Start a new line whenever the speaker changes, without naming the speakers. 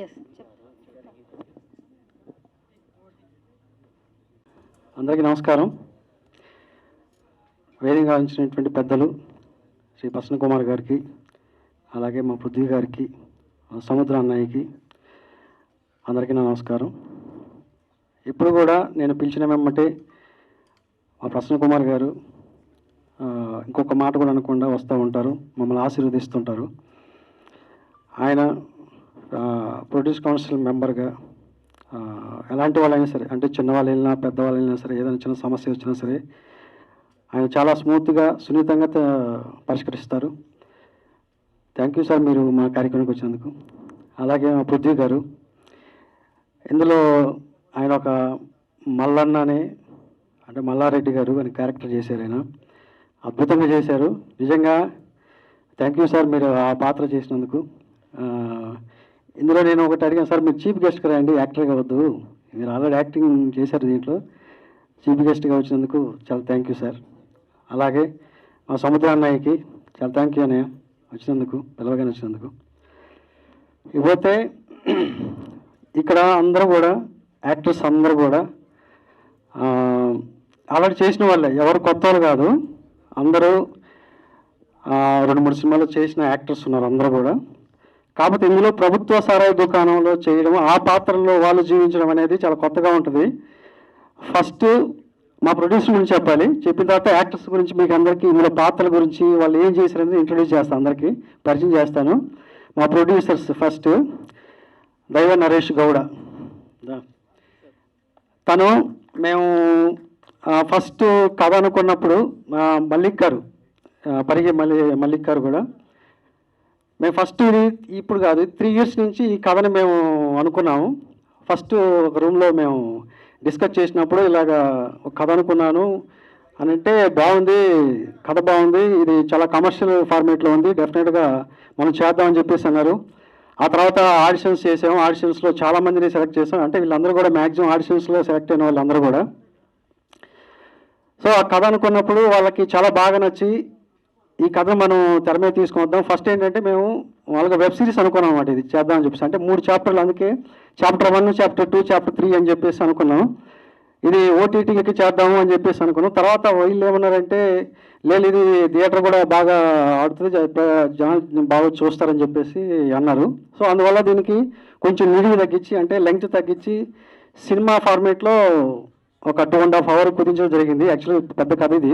Yes
అందరికీ నమస్కారం. వేదిక ఉంచినటువంటి పెద్దలు శ్రీ ప్రసన్న కుమార్ గారికి అలాగే మా పృథ్వీ గారికి సముద్ర అన్నయ్యకి అందరికీ నా నమస్కారం. ఇప్పుడు కూడా నేను పిలిచిన మేమంటే మా ప్రసన్న కుమార్ గారు ఇంకొక మాట కూడా అనకుండా వస్తూ ఉంటారు మమ్మల్ని ఆశీర్వదిస్తుంటారు. ఆయన ప్రొడ్యూస్ కౌన్సిల్ మెంబర్గా ఎలాంటి వాళ్ళైనా సరే అంటే చిన్నవాళ్ళు వెళ్ళినా పెద్దవాళ్ళు వెళ్ళినా సరే ఏదైనా చిన్న సమస్య వచ్చినా సరే ఆయన చాలా స్మూత్గా సున్నితంగా పరిష్కరిస్తారు. థ్యాంక్ యూ సార్ మీరు మా కార్యక్రమానికి వచ్చినందుకు. అలాగే మా పృథ్వీ గారు ఇందులో ఆయన ఒక మల్లన్న అనే అంటే మల్లారెడ్డి గారు అని క్యారెక్టర్ చేశారు ఆయన. అద్భుతంగా చేశారు. నిజంగా థ్యాంక్ యూ సార్ మీరు ఆ పాత్ర చేసినందుకు. ఇందులో నేను ఒకటి అడిగాను సార్ మీరు చీఫ్ గెస్ట్కి రండి యాక్టర్గా వద్దు. మీరు ఆల్రెడీ యాక్టింగ్ చేశారు దీంట్లో. చీఫ్ గెస్ట్గా వచ్చినందుకు చాలా థ్యాంక్ యూ సార్. అలాగే మా సముద్ర అన్నయ్యకి చాలా థ్యాంక్ యూ అన్నయ్య వచ్చినందుకు పిలవగానే వచ్చినందుకు. ఇకపోతే ఇక్కడ అందరూ కూడా యాక్టర్స్ అందరూ కూడా ఆల్రెడీ చేసిన వాళ్ళే ఎవరు కొత్త వాళ్ళు కాదు. అందరూ రెండు మూడు సినిమాలు చేసిన యాక్టర్స్ ఉన్నారు అందరూ కూడా. కాకపోతే ఇందులో ప్రభుత్వ సారాయి దుకాణంలో చేయడం ఆ పాత్రలో వాళ్ళు జీవించడం అనేది చాలా కొత్తగా ఉంటుంది. ఫస్ట్ మా ప్రొడ్యూసర్ గురించి చెప్పాలి. చెప్పిన తర్వాత యాక్టర్స్ గురించి మీకు అందరికీ ఇందులో పాత్రల గురించి వాళ్ళు ఏం చేశారనేది ఇంట్రొడ్యూస్ చేస్తాను అందరికీ పరిచయం చేస్తాను. మా ప్రొడ్యూసర్స్ ఫస్ట్ దైవ నరేష్ గౌడ. తను మేము ఫస్ట్ కథ అనుకున్నప్పుడు మల్లిక్ గారు పరిగి మల్లి మల్లిక్ గారు కూడా మేము ఫస్ట్ ఇది ఇప్పుడు కాదు త్రీ ఇయర్స్ నుంచి ఈ కథని మేము అనుకున్నాము. ఫస్ట్ ఒక రూమ్లో మేము డిస్కస్ చేసినప్పుడు ఇలాగా ఒక కథ అనుకున్నాను. అని అంటే బాగుంది కథ బాగుంది ఇది చాలా కమర్షియల్ ఫార్మేట్లో ఉంది డెఫినెట్గా మనం చేద్దామని చెప్పేసి అన్నారు. ఆ తర్వాత ఆడిషన్స్ చేసాము. ఆడిషన్స్లో చాలా మందిని సెలెక్ట్ చేసాం. అంటే వీళ్ళందరూ కూడా మ్యాక్సిమం ఆడిషన్స్లో సెలెక్ట్ అయిన వాళ్ళందరూ కూడా. సో ఆ కథ అనుకున్నప్పుడు వాళ్ళకి చాలా బాగా నచ్చి ఈ కథ మనం తెర మీద తీసుకొద్దాం ఫస్ట్ ఏంటంటే మేము వాళ్ళకి వెబ్ సిరీస్ అనుకున్నాం అనమాట ఇది. చేద్దామని చెప్పేసి. అంటే మూడు చాప్టర్లు అందుకే chapter one chapter two chapter three అని చెప్పేసి అనుకున్నాం. ఇది ఓటీటీకి చేద్దాము అని చెప్పేసి అనుకున్నాం. తర్వాత వీళ్ళు ఏమన్నారంటే లేదు ఇది థియేటర్ కూడా బాగా ఆడుతుంది. జనాలు బాగా చూస్తారని చెప్పేసి అన్నారు. సో అందువల్ల దీనికి కొంచెం నిడివి తగ్గించి అంటే లెంగ్త్ తగ్గించి సినిమా ఫార్మేట్లో ఒక టూ అండ్ హాఫ్ అవర్ కుదించడం జరిగింది. యాక్చువల్లీ పెద్ద కథ ఇది.